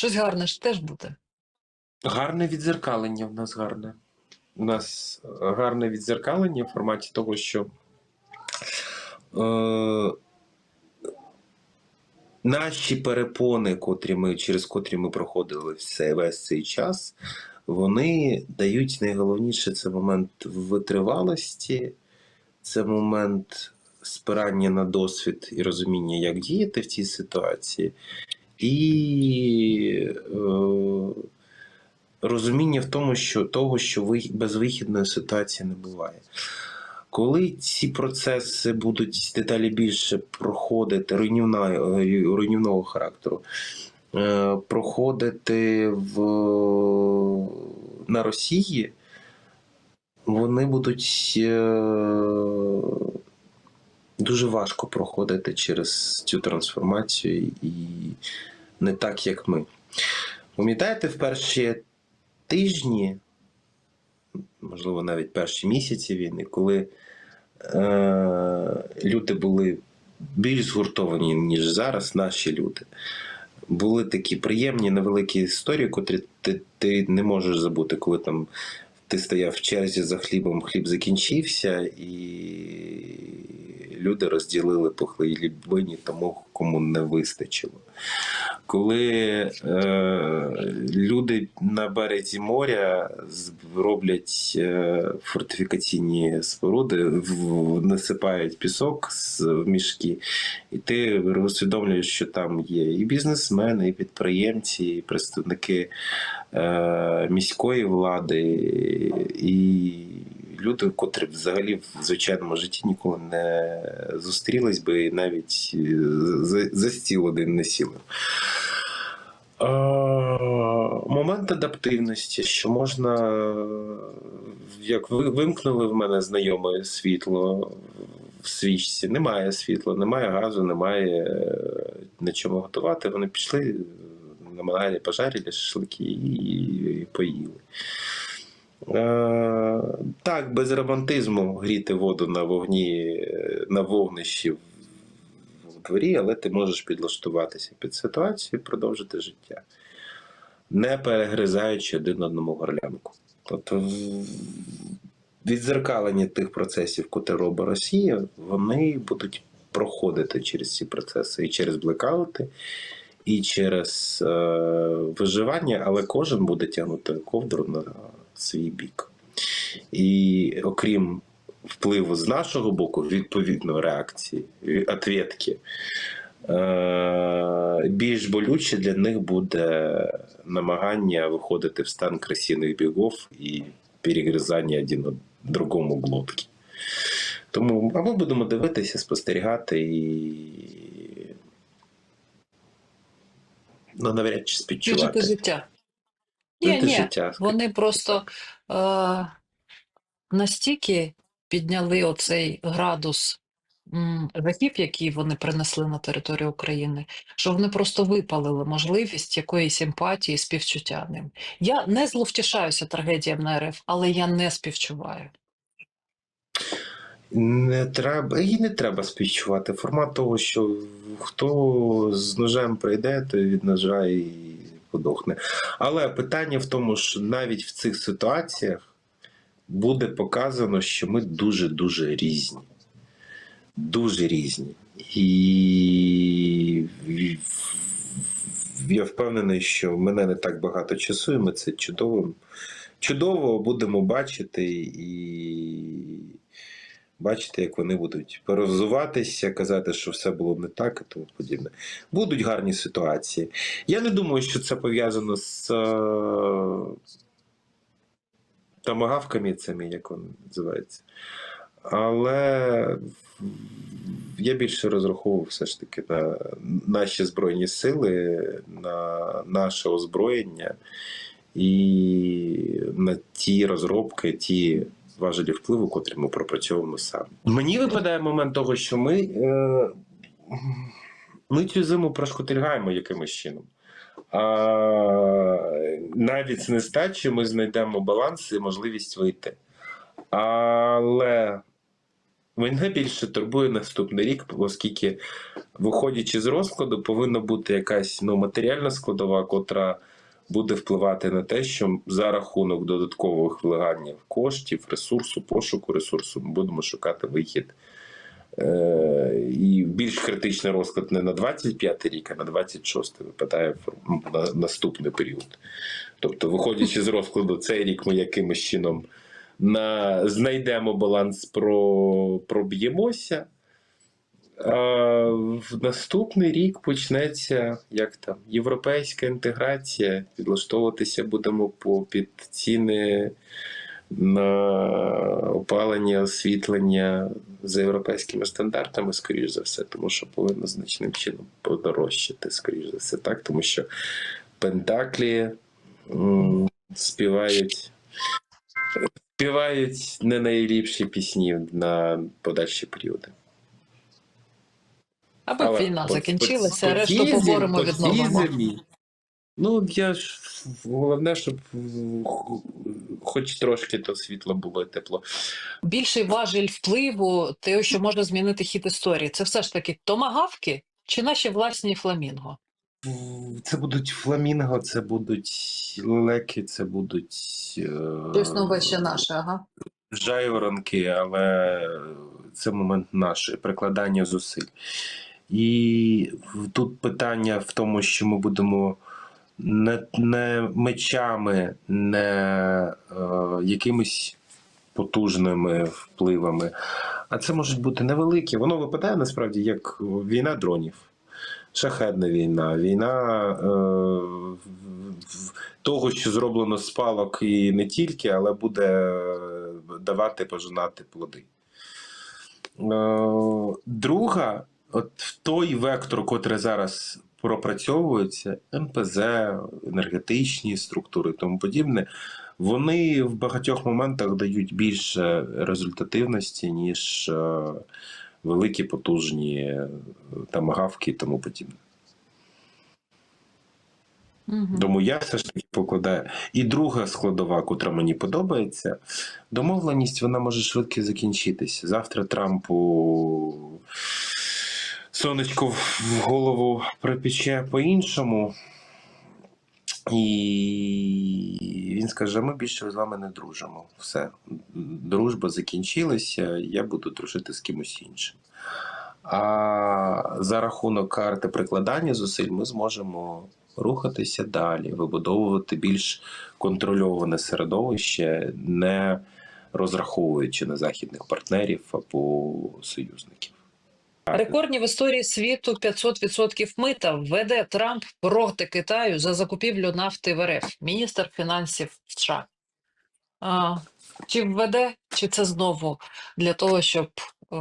Щось гарне ж теж буде. Гарне відзеркалення в нас гарне. У нас е, гарне відзеркалення в форматі того, що е, наші перепони, котрі ми, через котрі ми проходили все, весь цей час, вони дають найголовніше це момент витривалості, це момент спирання на досвід і розуміння, як діяти в цій ситуації, і е, розуміння в тому, що того, що ви безвихідної ситуації не буває. Коли ці процеси будуть дедалі більше проходити руйнівна, руйнівного характеру, е, проходити в, на Росії, вони будуть е, дуже важко проходити через цю трансформацію і не так, як ми. Пам'ятаєте, в перші тижні, можливо, навіть перші місяці війни, коли е, люди були більш згуртовані, ніж зараз, наші люди. Були такі приємні невеликі історії, котрі ти, ти не можеш забути, коли там ти стояв в черзі за хлібом, хліб закінчився, і люди розділили по хлібині тому, кому не вистачило. Коли е, люди на березі моря роблять е, фортифікаційні споруди, в- насипають пісок з, в мішки, і ти усвідомлюєш, що там є і бізнесмени, і підприємці, і представники е, міської влади, і люди, котрі взагалі в звичайному житті ніколи не зустрілись би і навіть е, за, за стіл один не сіли. Момент адаптивності, що можна, як ви вимкнули в мене знайоме світло в свічці, немає світла, немає газу, немає е, на чому готувати. Вони пішли на мангалі пожарили шашлики і поїли. Е, так, без романтизму гріти воду на вогні, е, на вогнищі в дворі, але ти можеш підлаштуватися під ситуацію і продовжити життя, не перегризаючи один одному горлянку. Тобто відзеркалення тих процесів, котрі робить Росія, вони будуть проходити через ці процеси і через блекаути, і через е, виживання, але кожен буде тягнути ковдру на свій бік. І окрім впливу з нашого боку, відповідно реакції, відповідки, е, більш болюче для них буде намагання виходити в стан красивих бігов і перегризання один другому глотки. Тому а ми будемо дивитися, спостерігати і ну, навряд чи співчувати. життя. Ні, ні, життя. вони просто е, настільки підняли оцей градус жахів, які вони принесли на територію України, що вони просто випалили можливість якоїсь емпатії, співчуття ним. Я не зловтішаюся трагедіям на РФ, але я не співчуваю. Не треба, і не треба співчувати. Формат того, що хто з ножем прийде, той від ножа і подохне. Але питання в тому, що навіть в цих ситуаціях буде показано, що ми дуже-дуже різні. Дуже різні. І я впевнений, що в мене не так багато часу, і ми це чудово, чудово будемо бачити і бачити, як вони будуть перевзуватися, казати, що все було не так і тому подібне. Будуть гарні ситуації. Я не думаю, що це пов'язано з е, томагавками цими, як вони називаються. Але я більше розраховував все ж таки на наші збройні сили, на наше озброєння і на ті розробки, ті важелі впливу, котрі ми пропрацьовуємо самі. Мені випадає момент того, що ми, е, ми цю зиму прошкотильгаємо якимось чином. А навіть з нестачі ми знайдемо баланс і можливість вийти. Але Мене більше турбує наступний рік, оскільки, виходячи з розкладу, повинна бути якась ну, матеріальна складова, котра буде впливати на те, що за рахунок додаткових вливань коштів, ресурсу, пошуку ресурсу, ми будемо шукати вихід. Е, і більш критичний розклад не на 25 рік, а на 26 випадає в- на наступний період. Тобто, виходячи з розкладу, цей рік ми якимось чином на, знайдемо баланс, про, проб'ємося. В наступний рік почнеться як там європейська інтеграція. Підлаштовуватися будемо по під ціни на опалення, освітлення за європейськими стандартами, скоріш за все, тому що повинно значним чином подорожчати, скоріш за все, так, тому що Пентаклі співають. Співають не найліпші пісні на подальші періоди. Аби Але війна по- закінчилася, по решту по цій відновимо. Ну, я ж головне, щоб хоч трошки то світло було і тепло. Більший важіль впливу, те, що може змінити хід історії, це все ж таки томагавки чи наші власні фламінго? Це будуть фламінго, це будуть лелеки, це будуть Тобто нове ще наше, ага. жайворонки, але це момент наше прикладання зусиль. І тут питання в тому, що ми будемо не, не мечами, не е, якимись потужними впливами, а це можуть бути невеликі. Воно випадає насправді як війна дронів. Шахедна війна, війна е, того, що зроблено з палок і не тільки, але буде давати пожинати плоди. Е, друга, от в той вектор, котрий зараз пропрацьовується, НПЗ, енергетичні структури і тому подібне, вони в багатьох моментах дають більше результативності, ніж е, великі потужні е, тамагавки і тому подібне. Угу. Тому я все ж таки покладаю. І друга складова, котра мені подобається, домовленість вона може швидко закінчитися. Завтра Трампу сонечко в голову припече по-іншому. І він скаже: ми більше з вами не дружимо. Все, дружба закінчилася, я буду дружити з кимось іншим. А за рахунок карти прикладання зусиль ми зможемо рухатися далі, вибудовувати більш контрольоване середовище, не розраховуючи на західних партнерів або союзників. Рекордні в історії світу 500% мита введе Трамп проти Китаю за закупівлю нафти в РФ, міністр фінансів США. А, чи введе, чи це знову для того, щоб е,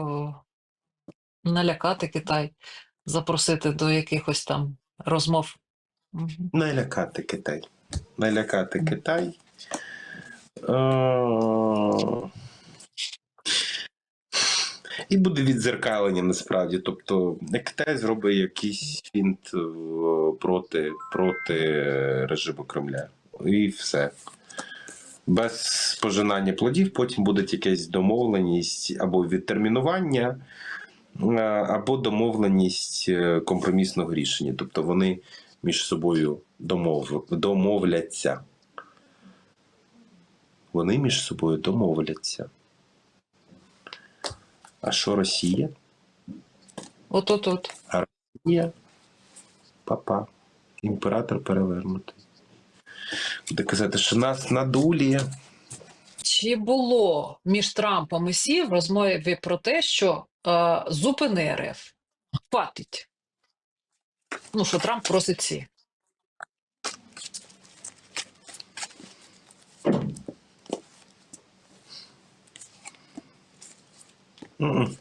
налякати Китай, запросити до якихось там розмов? Налякати Китай. Налякати Китай. Е, І буде відзеркалення насправді. Тобто Китай зробить якийсь фінт е, проти, проти режиму Кремля. І все. Без пожинання плодів, потім буде якась домовленість або відтермінування, е, або домовленість е, компромісного рішення. Тобто вони між собою домов... домовляться. Вони між собою домовляться. А що Росія? От-от-от. Росія, папа, імператор перевернутий. Буде казати, що нас надулі. Чи було між Трампом і Сі в розмові про те, що е, зупини РФ? Хватить. Ну, що Трамп просить Сі. М-м.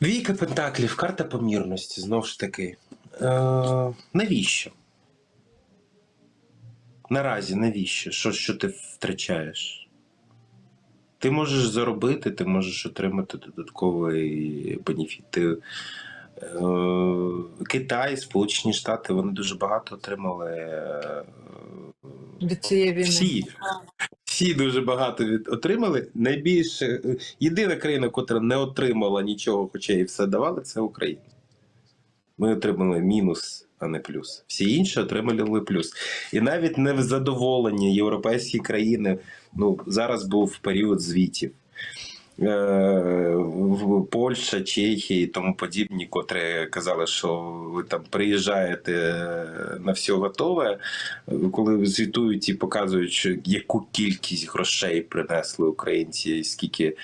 Двійка пентаклів, карта помірності, знову ж таки. Е, навіщо? Наразі навіщо? Що, що ти втрачаєш? Ти можеш заробити, ти можеш отримати додатковий бенефіт. Ти Китай, Сполучені Штати, вони дуже багато отримали. е, Від цієї війни. Всі. Всі дуже багато від отримали. Найбільше е, єдина країна, яка не отримала нічого, хоча і все давали, це Україна. Ми отримали мінус, а не плюс. Всі інші отримали плюс. І навіть не в задоволенні європейські країни. Ну зараз був період звітів. Е, Польща, Чехія і тому подібні, котрі казали, що ви там приїжджаєте на все готове, коли звітують і показують, яку кількість грошей принесли українці, скільки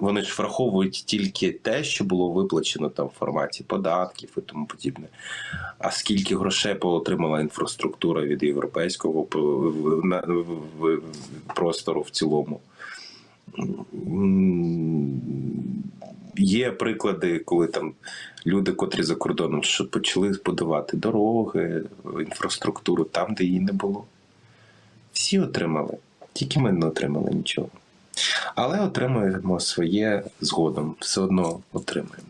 вони ж враховують тільки те, що було виплачено там в форматі податків і тому подібне. А скільки грошей отримала інфраструктура від європейського простору в цілому. Є приклади, коли там люди, котрі за кордоном, що почали будувати дороги, інфраструктуру там, де її не було. Всі отримали, тільки ми не отримали нічого. Але отримуємо своє згодом, все одно отримаємо.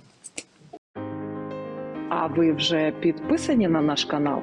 А ви вже підписані на наш канал?